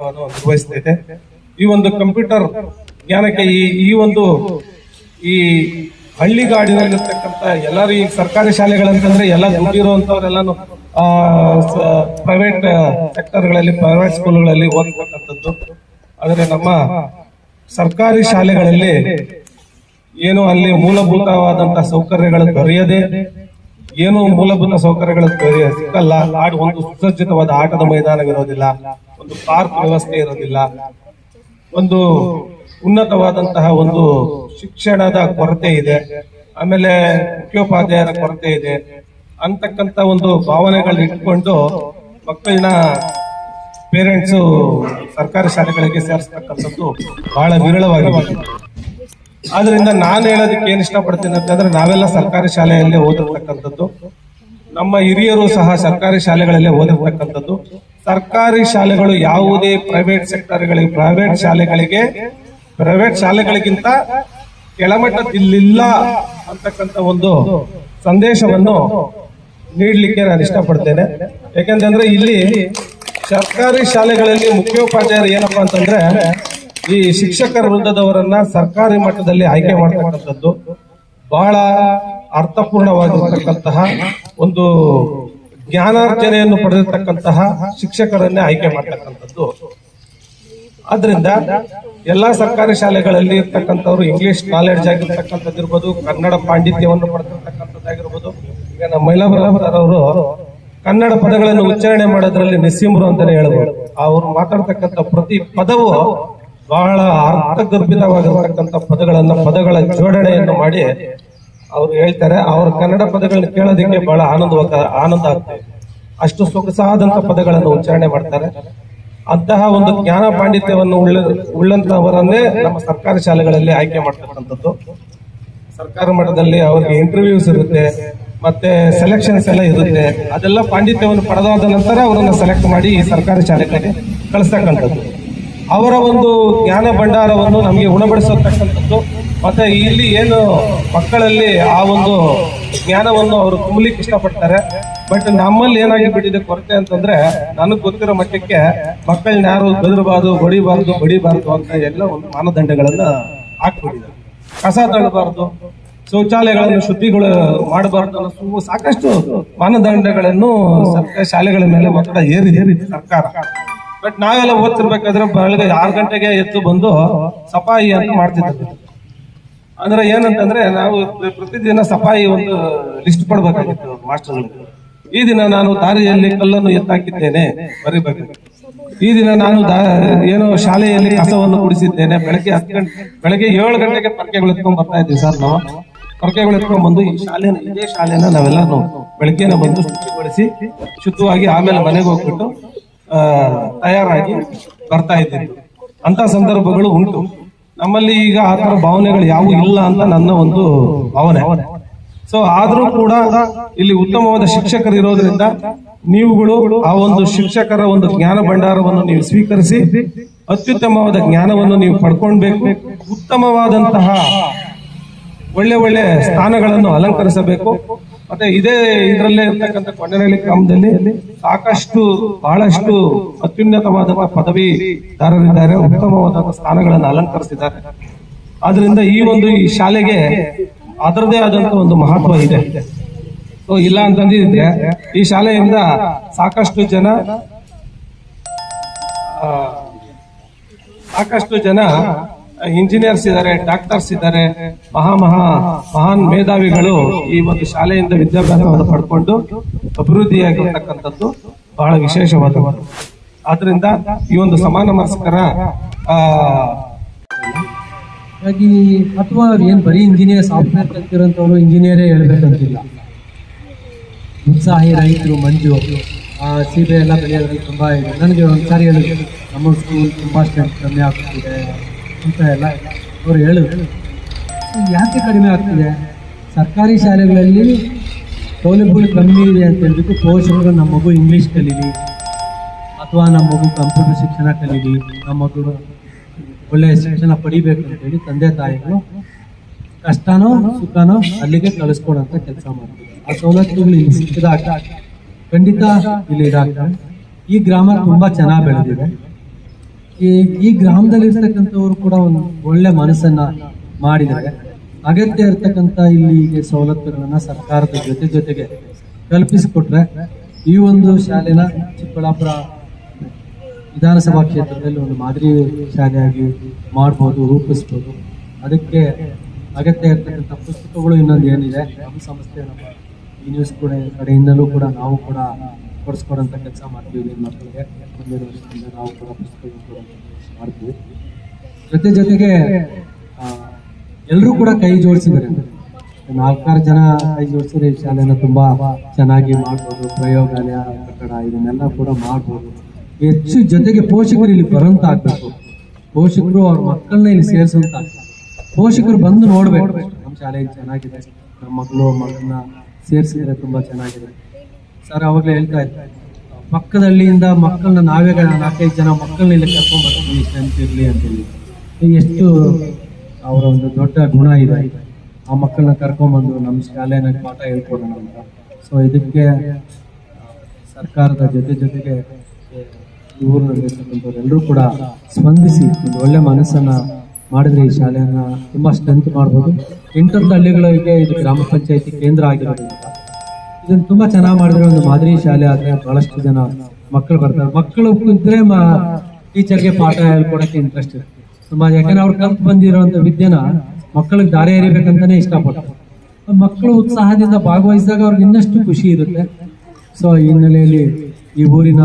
ನಿರ್ವಹಿಸ್ತಾ ಇದೆ ಈ ಒಂದು ಕಂಪ್ಯೂಟರ್ ಜ್ಞಾನಕ್ಕೆ ಈ ಈ ಒಂದು ಈ ಹಳ್ಳಿಗಾಡಿನಲ್ಲಿರ್ತಕ್ಕಂಥ ಎಲ್ಲರೂ ಈ ಸರ್ಕಾರಿ ಶಾಲೆಗಳಂತಂದ್ರೆ ಎಲ್ಲ ದುಡ್ಡಿರುವಂತವರೆಲ್ಲಾನು ಪ್ರೈವೇಟ್ ಸೆಕ್ಟರ್ಗಳಲ್ಲಿ ಪ್ರೈವೇಟ್ ಸ್ಕೂಲ್ಗಳಲ್ಲಿ ಓದ್ತಕ್ಕಂಥದ್ದು. ಆದರೆ ನಮ್ಮ ಸರ್ಕಾರಿ ಶಾಲೆಗಳಲ್ಲಿ ಏನು ಅಲ್ಲಿ ಮೂಲಭೂತವಾದಂತಹ ಸೌಕರ್ಯಗಳು ದೊರೆಯದೆ ಏನು ಮೂಲಭೂತ ಸೌಕರ್ಯಗಳು ಸಿಕ್ಕಲ್ಲ. ಒಂದು ಸುಸಜ್ಜಿತವಾದ ಆಟದ ಮೈದಾನವಿರೋದಿಲ್ಲ ಒಂದು ಪಾರ್ಕ್ ವ್ಯವಸ್ಥೆ ಇರೋದಿಲ್ಲ. ಒಂದು ಉನ್ನತವಾದಂತಹ ಒಂದು ಶಿಕ್ಷಣದ ಕೊರತೆ ಇದೆ. ಆಮೇಲೆ ಮುಖ್ಯೋಪಾಧ್ಯಾಯರ ಕೊರತೆ ಇದೆ. ಅಂತಕ್ಕಂತ ಒಂದು ಭಾವನೆಗಳನ್ನ ಇಟ್ಕೊಂಡು ಮಕ್ಕಳನ್ನ ಪೇರೆಂಟ್ಸ್ ಸರ್ಕಾರಿ ಶಾಲೆಗಳಿಗೆ ಸೇರಿಸ್ತಕ್ಕಂಥದ್ದು ಬಹಳ ವಿರಳವಾಗಿದೆ. ಆದ್ರಿಂದ ನಾನು ಹೇಳೋದಕ್ಕೆ ಏನು ಇಷ್ಟಪಡ್ತೀನಿ ಅಂತಂದ್ರೆ ನಾವೆಲ್ಲ ಸರ್ಕಾರಿ ಶಾಲೆಯಲ್ಲೇ ಓದಿರ್ತಕ್ಕಂಥದ್ದು. ನಮ್ಮ ಹಿರಿಯರು ಸಹ ಸರ್ಕಾರಿ ಶಾಲೆಗಳಲ್ಲೇ ಓದಿರ್ತಕ್ಕಂಥದ್ದು. ಸರ್ಕಾರಿ ಶಾಲೆಗಳು ಯಾವುದೇ ಪ್ರೈವೇಟ್ ಸೆಕ್ಟರ್ಗಳಿಗೆ ಪ್ರೈವೇಟ್ ಶಾಲೆಗಳಿಗೆ ಪ್ರೈವೇಟ್ ಶಾಲೆಗಳಿಗಿಂತ ಕೆಳಮಟ್ಟದಿಲ್ಲ ಅಂತಕ್ಕಂಥ ಒಂದು ಸಂದೇಶವನ್ನು ನೀಡಲಿಕ್ಕೆ ನಾನು ಇಷ್ಟಪಡ್ತೇನೆ. ಯಾಕೆಂತಂದ್ರೆ ಇಲ್ಲಿ ಸರ್ಕಾರಿ ಶಾಲೆಗಳಲ್ಲಿ ಮುಖ್ಯೋಪಾಧ್ಯಾಯರು ಏನಪ್ಪಾ ಅಂತಂದ್ರೆ ಈ ಶಿಕ್ಷಕರ ವೃಂದದವರನ್ನ ಸರ್ಕಾರಿ ಮಟ್ಟದಲ್ಲಿ ಆಯ್ಕೆ ಮಾಡ್ತಕ್ಕಂಥದ್ದು ಬಹಳ ಅರ್ಥಪೂರ್ಣವಾಗಿರ್ತಕ್ಕಂತಹ ಒಂದು ಜ್ಞಾನಾರ್ಜನೆಯನ್ನು ಪಡೆದಿರ್ತಕ್ಕಂತಹ ಶಿಕ್ಷಕರನ್ನೇ ಆಯ್ಕೆ ಮಾಡ್ತಕ್ಕಂಥದ್ದು. ಆದ್ರಿಂದ ಎಲ್ಲಾ ಸರ್ಕಾರಿ ಶಾಲೆಗಳಲ್ಲಿ ಇರ್ತಕ್ಕಂಥವ್ರು ಇಂಗ್ಲಿಷ್ ನಾಲೆಡ್ಜ್ ಆಗಿರ್ತಕ್ಕಂಥದ್ದಿರ್ಬೋದು ಕನ್ನಡ ಪಾಂಡಿತ್ಯವನ್ನು ಪಡೆದಿರ್ತಕ್ಕಂಥದ್ದಾಗಿರ್ಬೋದು, ಈಗ ನಮ್ಮ ಮಹಿಳಾ ಅವರು ಕನ್ನಡ ಪದಗಳನ್ನು ಉಚ್ಚಾರಣೆ ಮಾಡೋದ್ರಲ್ಲಿ ನಿಸ್ಸೀಮರು ಅಂತಾನೆ ಹೇಳ್ಬೋದು. ಅವರು ಮಾತಾಡ್ತಕ್ಕಂಥ ಪ್ರತಿ ಪದವು ಬಹಳ ಅರ್ಥಗರ್ಭಿತವಾಗಿರತಕ್ಕಂಥ ಪದಗಳನ್ನ, ಪದಗಳ ಜೋಡಣೆಯನ್ನು ಮಾಡಿ ಅವ್ರು ಹೇಳ್ತಾರೆ, ಅವ್ರ ಕನ್ನಡ ಪದಗಳನ್ನ ಕೇಳೋದಕ್ಕೆ ಬಹಳ ಆನಂದವಾಗ ಆನಂದ ಆಗ್ತದೆ. ಅಷ್ಟು ಸೊಗಸಾದಂತ ಪದಗಳನ್ನು ಉಚ್ಚಾರಣೆ ಮಾಡ್ತಾರೆ. ಅಂತಹ ಒಂದು ಜ್ಞಾನ ಪಾಂಡಿತ್ಯವನ್ನು ಉಳ್ಳ ಉಳ್ಳಂತವರನ್ನೇ ನಮ್ಮ ಸರ್ಕಾರಿ ಶಾಲೆಗಳಲ್ಲಿ ಆಯ್ಕೆ ಮಾಡ್ತಕ್ಕಂಥದ್ದು. ಸರ್ಕಾರ ಮಟ್ಟದಲ್ಲಿ ಅವರಿಗೆ ಇಂಟರ್ವ್ಯೂಸ್ ಇರುತ್ತೆ, ಮತ್ತೆ ಸೆಲೆಕ್ಷನ್ಸ್ ಎಲ್ಲ ಇರುತ್ತೆ. ಅದೆಲ್ಲ ಪಾಂಡಿತ್ಯವನ್ನು ಪಡೆದಾದ ನಂತರ ಅವರನ್ನು ಸೆಲೆಕ್ಟ್ ಮಾಡಿ ಈ ಸರ್ಕಾರಿ ಶಾಲೆಗಳಿಗೆ ಕಳಿಸ್ತಕ್ಕಂಥದ್ದು ಅವರ ಒಂದು ಜ್ಞಾನ ಭಂಡಾರವನ್ನು ನಮಗೆ ಉಣಬಡಿಸತಕ್ಕಂಥದ್ದು ಮತ್ತೆ ಇಲ್ಲಿ ಏನು ಮಕ್ಕಳಲ್ಲಿ ಆ ಒಂದು ಜ್ಞಾನವನ್ನು ಅವರು ತುಂಬಲಿಕ್ಕೆ ಇಷ್ಟಪಡ್ತಾರೆ. ಬಟ್ ನಮ್ಮಲ್ಲಿ ಏನಾಗಿ ಬಿಟ್ಟಿದೆ ಕೊರತೆ ಅಂತಂದ್ರೆ ನನಗೆ ಗೊತ್ತಿರೋ ಮಟ್ಟಕ್ಕೆ ಮಕ್ಕಳನ್ನ ಯಾರು ಬೆದರಬಾರ್ದು ಹೊಡಿಬಾರ್ದು ಬಡಿಬಾರ್ದು ಅಂತ ಎಲ್ಲ ಒಂದು ಮಾನದಂಡಗಳನ್ನ ಹಾಕ್ಬಿಟ್ಟಿದ್ದಾರೆ. ಕಸ ತಳ್ಳಬಾರ್ದು, ಶೌಚಾಲಯಗಳನ್ನು ಶುದ್ಧಿಗಳು ಮಾಡಬಾರ್ದು ಅನ್ನೋ ಸಾಕಷ್ಟು ಮಾನದಂಡಗಳನ್ನು ಸರ್ಕಾರಿ, ಶಾಲೆಗಳ ಮೇಲೆ ಒತ್ತಡ ಏರಿದೆ ಸರ್ಕಾರ. ಬಟ್ ನಾವೆಲ್ಲ ಓದ್ತಿರ್ಬೇಕಾದ್ರೆ ಬೆಳಗ್ಗೆ ಆರು ಗಂಟೆಗೆ ಎದ್ದು ಬಂದು ಸಫಾಯಿ ಅಂತ ಮಾಡ್ತಿದ್ದೆ ಅಂದ್ರೆ ಏನಂತಂದ್ರೆ ನಾವು ಪ್ರತಿದಿನ ಸಫಾಯಿ ಒಂದು ಲಿಸ್ಟ್ ಕೊಡ್ಬೇಕಾಗಿತ್ತು ಮಾಸ್ಟರ್ಗಳಿಗೆ ಈ ದಿನ ನಾನು ದಾರಿಯಲ್ಲಿ ಕಲ್ಲನ್ನು ಎತ್ತಾಕಿದ್ದೇನೆ, ಬರೀಬೇಕು. ಈ ದಿನ ನಾನು ಏನೋ ಶಾಲೆಯಲ್ಲಿ ಕಸವನ್ನು ಕುಡಿಸಿದ್ದೇನೆ, ಬೆಳಗ್ಗೆ ಹತ್ತು ಗಂಟೆ, ಬೆಳಗ್ಗೆ ಏಳು ಗಂಟೆಗೆ ಪರ್ಕೆಗಳು ಎತ್ಕೊಂಡ್ ಬರ್ತಾ ಇದ್ವಿ ಸರ್ ನಾವು. ಪರ್ಕೆಗಳು ಎತ್ಕೊಂಡ್ ಬಂದು ಈ ಶಾಲೆನ, ಇದೇ ಶಾಲೆನ ನಾವೆಲ್ಲ ಬೆಳಗ್ಗೆನ ಬಂದು ಶುಚಿಗೊಳಿಸಿ, ಶುದ್ಧವಾಗಿ ಆಮೇಲೆ ಮನೆಗೆ ಹೋಗ್ಬಿಟ್ಟು ತಯಾರಾಗಿ ಬರ್ತಾ ಇದ್ದಿತ್ತು ಅಂತ ಸಂದರ್ಭಗಳು ಉಂಟು. ನಮ್ಮಲ್ಲಿ ಈಗ ಆ ತರ ಭಾವನೆಗಳು ಯಾವುವು ಇಲ್ಲ ಅಂತ ನನ್ನ ಒಂದು ಭಾವನೆ. ಸೊ ಆದ್ರೂ ಕೂಡ ಇಲ್ಲಿ ಉತ್ತಮವಾದ ಶಿಕ್ಷಕರು ಇರೋದ್ರಿಂದ ನೀವುಗಳು ಆ ಒಂದು ಶಿಕ್ಷಕರ ಒಂದು ಜ್ಞಾನ ಭಂಡಾರವನ್ನು ನೀವು ಸ್ವೀಕರಿಸಿ, ಅತ್ಯುತ್ತಮವಾದ ಜ್ಞಾನವನ್ನು ನೀವು ಪಡ್ಕೊಳ್ಬೇಕು, ಉತ್ತಮವಾದಂತಹ ಒಳ್ಳೆ ಒಳ್ಳೆ ಸ್ಥಾನಗಳನ್ನು ಅಲಂಕರಿಸಬೇಕು ಮತ್ತೆ ಇದೇ ಇದರಲ್ಲೇ ಇರ್ತಕ್ಕಂಥ ಕೊಂಡನಹಳ್ಳಿ ಗ್ರಾಮದಲ್ಲಿ ಸಾಕಷ್ಟು ಬಹಳಷ್ಟು ಅತ್ಯುನ್ನತವಾದ ಪದವಿದಾರರಿದ್ದಾರೆ ಉತ್ತಮವಾದ ಸ್ಥಾನಗಳನ್ನು ಅಲಂಕರಿಸಿದ್ದಾರೆ. ಆದ್ರಿಂದ ಈ ಒಂದು ಈ ಶಾಲೆಗೆ ಅದರದೇ ಆದಂತ ಒಂದು ಮಹತ್ವ ಇದೆ. ಇಲ್ಲ ಅಂತಂದಿದ್ರೆ ಈ ಶಾಲೆಯಿಂದ ಸಾಕಷ್ಟು ಜನ ಸಾಕಷ್ಟು ಜನ ಇಂಜಿನಿಯರ್ಸ್ ಇದ್ದಾರೆ, ಡಾಕ್ಟರ್ಸ್ ಇದ್ದಾರೆ, ಮಹಾ ಮಹಾ ಮಹಾನ್ ಮೇಧಾವಿಗಳು ಈ ಒಂದು ಶಾಲೆಯಿಂದ ವಿದ್ಯಾಭ್ಯಾಸವನ್ನು ಪಡ್ಕೊಂಡು ಅಭಿವೃದ್ಧಿಯಾಗಿರ್ತಕ್ಕಂಥದ್ದು ಬಹಳ ವಿಶೇಷವಾದ ಆದ್ರಿಂದ ಈ ಒಂದು ಸಮಾನ ಮನಸ್ಕರ ಹಾಗಾಗಿ ಅಥವಾ ಏನ್ ಬರೀ ಇಂಜಿನಿಯರ್ ಸಾಫ್ಟ್ವೇರ್ ಕಲ್ತಿರೋಂಥವ್ರು ಇಂಜಿನಿಯರೇ ಹೇಳ್ಬೇಕಂತಿಲ್ಲ. ಉತ್ಸಾಹಿ ರೈತರು, ಮಂಜು, ಆ ಸೀಬೆ ಎಲ್ಲ ಬೆಳೆಯೋದ್ರಲ್ಲಿ ತುಂಬಾ ಇದೆ. ನನಗೆ ಒಂದ್ಸಾರಿ ಹೇಳಿದ್ರು, ನಮ್ಮ ಸ್ಕೂಲ್ ತುಂಬಾ ಸ್ಟ್ರೆಂತ್ ಕಮ್ಮಿ ಆಗ್ತಿದೆ ಅಂತ ಎಲ್ಲ ಅವ್ರು ಹೇಳಿದ್ರು ಯಾಕೆ ಕಡಿಮೆ ಆಗ್ತಿದೆ? ಸರ್ಕಾರಿ ಶಾಲೆಗಳಲ್ಲಿ ಸೌಲಭ್ಯಗಳು ಕಮ್ಮಿ ಇದೆ ಅಂತ ಹೇಳ್ಬಿಟ್ಟು ಪೋಷಕರು ನಮ್ಮ ಮಗು ಇಂಗ್ಲೀಷ್ ಕಲೀಲಿ, ಅಥವಾ ನಮ್ಮ ಮಗು ಕಂಪ್ಯೂಟರ್ ಶಿಕ್ಷಣ ಕಲೀಲಿ, ನಮ್ಮ ಮಗು ಒಳ್ಳೆಯ ಶಿಕ್ಷಣ ಪಡಿಬೇಕು ಅಂತ ಹೇಳಿ ತಂದೆ ತಾಯಿಗಳು ಕಷ್ಟನೋ ಸುಖನೋ ಅಲ್ಲಿಗೆ ಕಳಿಸ್ಕೊಡೋಂಥ ಕೆಲಸ ಮಾಡ್ತೀವಿ ಆ ಸವಲತ್ತುಗಳು ಇಲ್ಲಿ ಸಿಕ್ಕಿದಾಗ ಖಂಡಿತ ಇಲ್ಲಿ ಇದಾಗ್ತದೆ ಈ ಗ್ರಾಮ ತುಂಬ ಚೆನ್ನಾಗಿ ಬೆಳೆದಿದೆ. ಈ ಗ್ರಾಮದಲ್ಲಿ ಇರ್ತಕ್ಕಂಥವ್ರು ಕೂಡ ಒಂದು ಒಳ್ಳೆ ಮನಸ್ಸನ್ನ ಮಾಡಿದ್ದಾರೆ. ಅಗತ್ಯ ಇರ್ತಕ್ಕಂಥ ಇಲ್ಲಿಗೆ ಸವಲತ್ತುಗಳನ್ನ ಸರ್ಕಾರದ ಜೊತೆ ಜೊತೆಗೆ ಕಲ್ಪಿಸಿಕೊಟ್ರೆ ಈ ಒಂದು ಶಾಲೆನ ಚಿಕ್ಕಬಳ್ಳಾಪುರ ವಿಧಾನಸಭಾ ಕ್ಷೇತ್ರದಲ್ಲಿ ಒಂದು ಮಾದರಿ ಶಾಲೆಯಾಗಿ ಮಾಡ್ಬೋದು, ರೂಪಿಸ್ಬೋದು. ಅದಕ್ಕೆ ಅಗತ್ಯ ಇರ್ತಕ್ಕಂಥ ಪುಸ್ತಕಗಳು ಇನ್ನೊಂದು ಏನಿದೆ, ನಮ್ಮ ಸಂಸ್ಥೆ ನಮ್ಮ ಈ ನ್ಯೂಸ್ ಕೂಡ ಕಡೆಯಿಂದಲೂ ಕೂಡ ನಾವು ಕೂಡ ಕೊಡಿಸ್ಕೊಡೋಂಥ ಕೆಲಸ ಮಾಡ್ತೀವಿ ಮಕ್ಕಳಿಗೆ ಮುಂದಿನ ವರ್ಷದಿಂದ ನಾವು ಕೂಡ ಪುಸ್ತಕಗಳು ಕೂಡ ಮಾಡ್ತೀವಿ. ಜೊತೆ ಜೊತೆಗೆ ಎಲ್ಲರೂ ಕೂಡ ಕೈ ಜೋಡಿಸಿದ್ದಾರೆ. ನಾಲ್ಕಾರು ಜನ ಕೈ ಜೋಡಿಸಿದ್ರೆ ಈ ಶಾಲೆನ ತುಂಬಾ ಚೆನ್ನಾಗಿ ಮಾಡ್ಬೋದು, ಪ್ರಯೋಗಾಲಯ, ಕಟ್ಟಡ, ಇದನ್ನೆಲ್ಲ ಕೂಡ ಮಾಡ್ಬೋದು. ಹೆಚ್ಚು ಜೊತೆಗೆ ಪೋಷಕರು ಇಲ್ಲಿ ಬರೋಂತ ಆಗ್ಬೇಕು ಪೋಷಕರು ಅವ್ರ ಮಕ್ಕಳನ್ನ ಇಲ್ಲಿ ಸೇರಿಸೋಂತ ಪೋಷಕರು ಬಂದು ನೋಡ್ಬೇಕು ನಮ್ಮ ಶಾಲೆಯಲ್ಲಿ ಚೆನ್ನಾಗಿದೆ ನಮ್ಮ ಮಕ್ಕಳು ಮಗಳನ್ನ ಸೇರಿಸಿದ್ರೆ ತುಂಬಾ ಚೆನ್ನಾಗಿದೆ. ಸರ್, ಅವಾಗಲೇ ಹೇಳ್ತಾ ಇದ್ದೆ. ಪಕ್ಕದಳ್ಳಿಯಿಂದ ಮಕ್ಕಳನ್ನ ನಾವೇ ನಾಲ್ಕೈದು ಜನ ಮಕ್ಕಳನ್ನ ಇಲ್ಲಿ ಕರ್ಕೊಂಡು ಬರ್ತೀವಿ ಸ್ಟ್ರೆಂತ್ ಇರಲಿ ಅಂತೇಳಿ. ಎಷ್ಟು, ಅವರ ಒಂದು ದೊಡ್ಡ ಗುಣ ಇದೆ. ಆ ಮಕ್ಕಳನ್ನ ಕರ್ಕೊಂಡ್ಬಂದು ನಮ್ಮ ಶಾಲೆನ ಪಾಠ ಹೇಳ್ಕೊಡೋಣ ಅಂತ. ಸೊ ಇದಕ್ಕೆ, ಸರ್ಕಾರದ ಜೊತೆ ಜೊತೆಗೆ ಊರಿನಲ್ಲಿರ್ತಕ್ಕಂಥವ್ರೆಲ್ಲರೂ ಕೂಡ ಸ್ಪಂದಿಸಿ ಒಂದು ಒಳ್ಳೆ ಮನಸ್ಸನ್ನು ಮಾಡಿದ್ರೆ ಈ ಶಾಲೆಯನ್ನು ತುಂಬ ಸ್ಟ್ರೆಂತ್ ಮಾಡ್ಬೋದು. ಇಂಥದ್ದು ಹಳ್ಳಿಗಳಿಗೆ ಇದು ಗ್ರಾಮ ಪಂಚಾಯಿತಿ ಕೇಂದ್ರ ಆಗಿರೋದ್ರಿಂದ ಇದನ್ನ ತುಂಬಾ ಚೆನ್ನಾಗಿ ಮಾಡಿದ್ರೆ. ಒಂದು ಮಾದರಿ ಶಾಲೆ ಆದ್ರೆ ಬಹಳಷ್ಟು ಜನ ಮಕ್ಕಳು ಬರ್ತಾರೆ. ಮಕ್ಕಳು ಇದ್ರೆ ಟೀಚರ್ಗೆ ಪಾಠ ಹೇಳ್ಕೊಡಕ್ಕೆ ಇಂಟ್ರೆಸ್ಟ್ ಇರುತ್ತೆ. ತುಂಬಾ ಯಾಕಂದ್ರೆ ಅವ್ರು ಕಲ್ತು ಬಂದಿರೋಂಥ ವಿದ್ಯೆನ ಮಕ್ಕಳಿಗೆ ದಾರಿ ಎರಿಬೇಕಂತಾನೆ ಇಷ್ಟಪಡ್ತಾರೆ. ಮಕ್ಕಳು ಉತ್ಸಾಹದಿಂದ ಭಾಗವಹಿಸಿದಾಗ ಅವ್ರಿಗೆ ಇನ್ನಷ್ಟು ಖುಷಿ ಇರುತ್ತೆ. ಸೊ ಈ ಹಿನ್ನೆಲೆಯಲ್ಲಿ ಈ ಊರಿನ